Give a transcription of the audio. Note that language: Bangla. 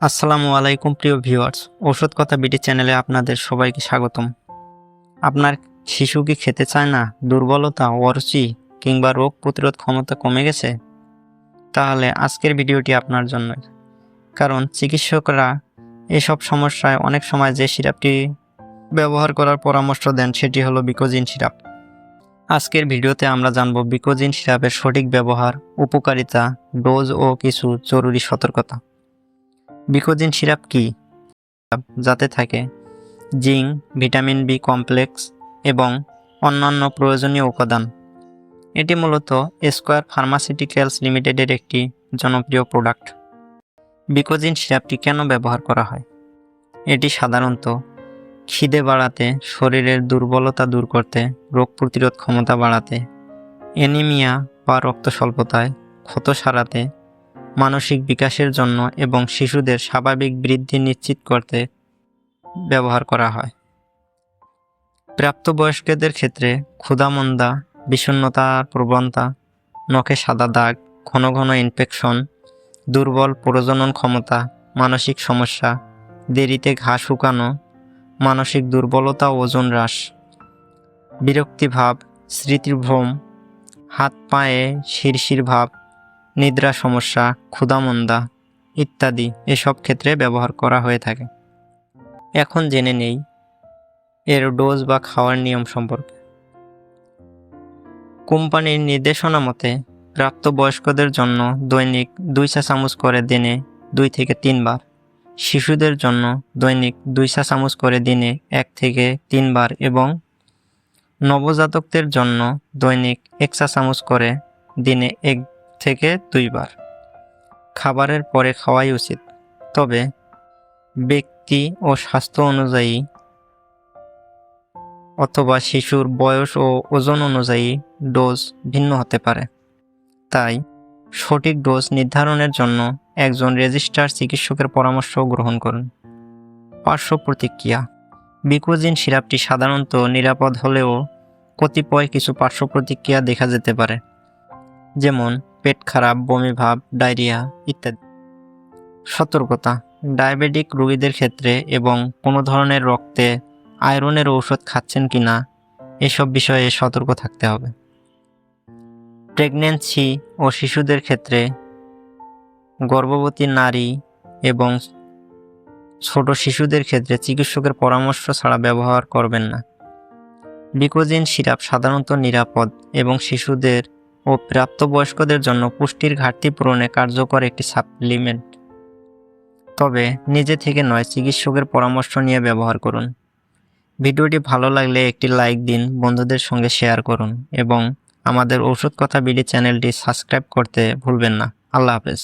আসসালামু আলাইকুম, প্রিয় ভিউয়ার্স। ওষুধ কথা বিডি চ্যানেলে আপনাদের সবাইকে স্বাগতম। আপনার শিশু কি খেতে চায় না? দুর্বলতা, অরুচি কিংবা রোগ প্রতিরোধ ক্ষমতা কমে গেছে? তাহলে আজকের ভিডিওটি আপনার জন্য। কারণ চিকিৎসকরা এসব সমস্যায় অনেক সময় যে সিরাপটি ব্যবহার করার পরামর্শ দেন সেটি হলো বিকোজিন সিরাপ। আজকের ভিডিওতে আমরা জানব বিকোজিন সিরাপের সঠিক ব্যবহার, উপকারিতা, ডোজ ও কিছু জরুরি সতর্কতা। বিকোজিন সিরাপ কি? যাতে থাকে। জিঙ্ক, ভিটামিন বি কমপ্লেক্স এবং অন্যান্য প্রয়োজনীয় উপাদান। এটি মূলত স্কোয়ার ফার্মাসিউটিক্যালস লিমিটেডের একটি জনপ্রিয় প্রোডাক্ট। বিকোজিন সিরাপটি কেন ব্যবহার করা হয়? এটি সাধারণত খিদে বাড়াতে, শরীরের দুর্বলতা দূর করতে, রোগ প্রতিরোধ ক্ষমতা বাড়াতে, অ্যানিমিয়া বা রক্ত স্বল্পতায় ক্ষত সারাতে মানসিক বিকাশের জন্য এবং শিশুদের স্বাভাবিক বৃদ্ধি নিশ্চিত করতে ব্যবহার করা হয়। প্রাপ্তবয়স্কদের ক্ষেত্রে ক্ষুধামন্দা, বিষণ্ণতার প্রবণতা, নখে সাদা দাগ, ঘন ঘন ইনফেকশন দুর্বল প্রজনন ক্ষমতা, মানসিক সমস্যা, দেরিতে ঘা শুকানো, মানসিক দুর্বলতা, ওজন হ্রাস বিরক্তিভাব স্মৃতিভ্রম হাত পায়ে শিরশির ভাব নিদ্রা সমস্যা, ক্ষুধামন্দা ইত্যাদি এসব ক্ষেত্রে ব্যবহার করা হয়ে থাকে। এখন জেনে নেই এর ডোজ বা খাওয়ার নিয়ম সম্পর্কে। কোম্পানির নির্দেশনা মতে, প্রাপ্তবয়স্কদের জন্য দৈনিক দুই চা চামচ করে দিনে দুই থেকে তিনবার, শিশুদের জন্য দৈনিক দুই চা চামচ করে দিনে এক থেকে তিনবার এবং নবজাতকদের জন্য দৈনিক এক চা চামচ করে দিনে এক থেকে দুইবার। খাবারের পরে খাওয়াই উচিত। তবে ব্যক্তি ও স্বাস্থ্য অনুযায়ী অথবা শিশুর বয়স ও ওজন অনুযায়ী ডোজ ভিন্ন হতে পারে। তাই সঠিক ডোজ নির্ধারণের জন্য একজন রেজিস্টার চিকিৎসকের পরামর্শ গ্রহণ করুন। পার্শ্ব প্রতিক্রিয়া। বিকোজিন সিরাপটি সাধারণত নিরাপদ হলেও কতিপয় কিছু পার্শ্ব প্রতিক্রিয়া দেখা যেতে পারে। যেমন পেট খারাপ, বমি ভাব, ডায়রিয়া ইত্যাদি। সতর্কতা, ডায়াবেটিক রোগীদের ক্ষেত্রে এবং কোনো ধরনের রক্তে আয়রনের ঔষধ খাচ্ছেন কি না এসব বিষয়ে সতর্ক থাকতে হবে। প্রেগনেন্সি ও শিশুদের ক্ষেত্রে গর্ভবতী নারী এবং ছোট শিশুদের ক্ষেত্রে চিকিৎসকের পরামর্শ ছাড়া ব্যবহার করবেন না। বিকোজিন সিরাপ সাধারণত নিরাপদ এবং শিশুদের ও প্রাপ্তবয়স্কদের জন্য পুষ্টির ঘাটতি পূরণে কার্যকর একটি সাপ্লিমেন্ট। তবে নিজে থেকে নয়, চিকিৎসকের পরামর্শ নিয়ে ব্যবহার করুন। ভিডিওটি ভালো লাগলে একটি লাইক দিন, বন্ধুদের সঙ্গে শেয়ার করুন এবং আমাদের ঔষধ কথা বিডি চ্যানেলটি সাবস্ক্রাইব করতে ভুলবেন না। আল্লাহ হাফেজ।